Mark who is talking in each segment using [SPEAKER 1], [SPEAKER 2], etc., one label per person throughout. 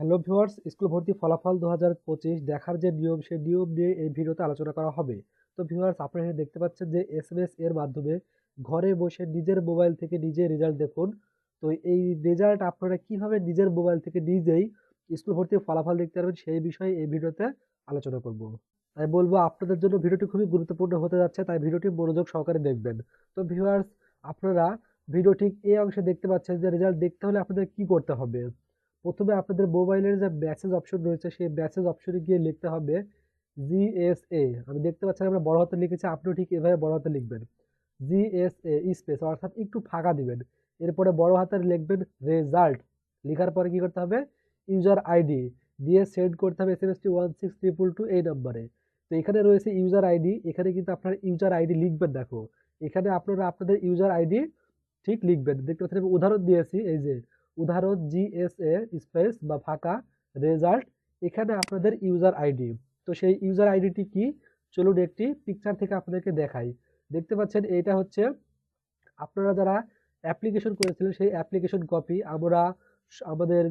[SPEAKER 1] Hello viewers, school ভর্তি ফলাফল দু হাজার পঁচিশ দেখার যে নিয়ম, সেই নিয়ম নিয়ে এই ভিডিওতে আলোচনা করা হবে। তো ভিউয়ার্স, আপনারা দেখতে পাচ্ছেন যে এস এর মাধ্যমে ঘরে বসে নিজের মোবাইল থেকে নিজে রেজাল্ট দেখুন। তো এই রেজাল্ট আপনারা কীভাবে নিজের মোবাইল থেকে নিজেই স্কুল ভর্তি ফলাফল দেখতে পারবেন, সেই বিষয়ে এই ভিডিওতে আলোচনা করব। তাই বলব, আপনাদের জন্য ভিডিওটি খুবই গুরুত্বপূর্ণ হতে যাচ্ছে, তাই ভিডিওটি মনোযোগ সহকারে দেখবেন। তো ভিউয়ার্স, আপনারা ভিডিও ঠিক এই অংশে দেখতে পাচ্ছেন যে রেজাল্ট দেখতে হলে আপনাদের কি করতে হবে? প্রথমে আপনাদের মোবাইলের যে মেসেজ অপশন রয়েছে, সেই মেসেজ অপশনে গিয়ে লিখতে হবে জিএসএ আমি দেখতে পাচ্ছেন আমরা বড় হাতে লিখেছি, আপনিও ঠিক এভাবে বড় হাতে লিখবেন। জিএসএ স্পেস অর্থাৎ একটু ফাঁকা দিবেন। এরপরে বড় হাতের লিখবেন রেজাল্ট লেখার পরে কি করতে হবে? ইউজার আইডি দিয়ে সেন্ড করতে হবে S M ST one six triple two এই নম্বরে তো এখানে রয়েছে ইউজার আইডি এখানে কিন্তু আপনার ইউজার আইডি লিখবেন, দেখো। এখানে আপনারা আপনাদের ইউজার আইডি ঠিক লিখবেন। দেখতে পাচ্ছেন আমি উদাহরণ দিয়েছি, এই যে উদাহরণ জিএসএ স্পেস বা ফাঁকা রেজাল্ট এখানে আপনাদের ইউজার আইডি তো সেই ইউজার আইডিটি কি? চলুন একটি পিকচার থেকে আপনাদেরকে দেখাই। দেখতে পাচ্ছেন, এইটা হচ্ছে আপনারা যারা অ্যাপ্লিকেশন করেছিলেন, সেই অ্যাপ্লিকেশন কপি আমরা আমাদের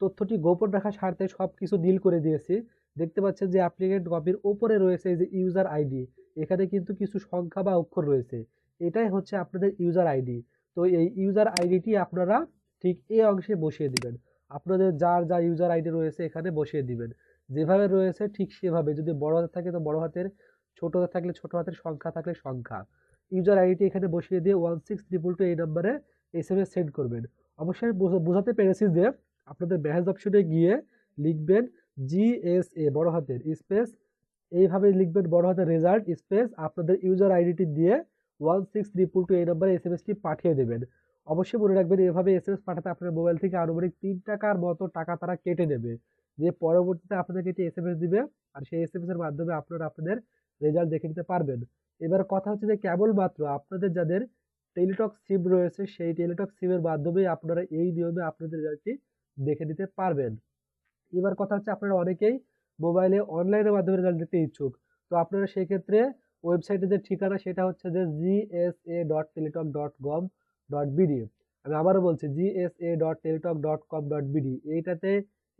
[SPEAKER 1] তথ্যটি গোপন রাখার স্বার্থে সব কিছু ডিল করে দিয়েছি। দেখতে পাচ্ছেন যে অ্যাপ্লিকেন্ট কপির ওপরে রয়েছে যে ইউজার আইডি এখানে কিন্তু কিছু সংখ্যা বা অক্ষর রয়েছে। এটাই হচ্ছে আপনাদের ইউজার আইডি তো এই ইউজার আইডিটি আপনারা ঠিক এই অংশে বসিয়ে দিবেন। আপনাদের যার যা ইউজার আইডি রয়েছে এখানে বসিয়ে দিবেন। যেভাবে রয়েছে ঠিক সেভাবে। যদি বড় হাতে থাকে তো বড় হাতের, ছোট হাতে থাকলে ছোট হাতের, সংখ্যা থাকলে সংখ্যা। ইউজার আইডিটি এখানে বসিয়ে দিয়ে ওয়ান সিক্স ট্রিপল টু এই নাম্বারে এস এম এস সেন্ড করবেন। অবশ্যই বোঝা- বোঝাতে পেরেছি যে আপনাদের মেসেজ অপশনে গিয়ে লিখবেন জিএসএ বড় হাতের স্পেস এইভাবে লিখবেন বড় হাতের রেজাল্ট স্পেস আপনাদের ইউজার আইডিটি দিয়ে ওয়ান সিক্স ট্রিপল টু এই নাম্বারে এস এম এসটি পাঠিয়ে দেবেন। অবশ্যই মনে রাখবেন, এভাবে এস এম এস পাঠাতে আপনার মোবাইল থেকে আনুমানিক তিন টাকার মতো টাকা তারা কেটে নেবে। যে পরবর্তীতে আপনাদেরকে একটি এস এম এস দিবে আর সেই এস এম এস এর মাধ্যমে আপনারা আপনাদের রেজাল্ট দেখে নিতে পারবেন। এবার কথা হচ্ছে যে কেবলমাত্র আপনাদের যাদের টেলিটক সিম রয়েছে, সেই টেলিটক সিমের মাধ্যমে আপনারা এই নিয়মে আপনাদের রেজাল্টটি দেখে নিতে পারবেন। এবার কথা হচ্ছে আপনারা অনেকেই মোবাইলে অনলাইনের মাধ্যমে রেজাল্ট দেখতে ইচ্ছুক। তো আপনারা সেই ক্ষেত্রে ওয়েবসাইটের যে ঠিকানা সেটা হচ্ছে যে GSA dot Teletalk dot com dot BD আমি আবারও বলছি GSA dot Teletalk dot com dot BD এইটাতে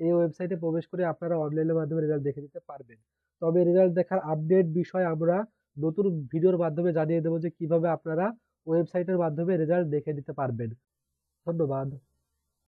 [SPEAKER 1] এই ওয়েবসাইটে প্রবেশ করে আপনারা অনলাইনের মাধ্যমে রেজাল্ট দেখে নিতে পারবেন। তবে রেজাল্ট দেখার আপডেট বিষয় আমরা নতুন ভিডিওর মাধ্যমে জানিয়ে দেবো যে কীভাবে আপনারা ওয়েবসাইটের মাধ্যমে রেজাল্ট দেখে নিতে পারবেন। ধন্যবাদ।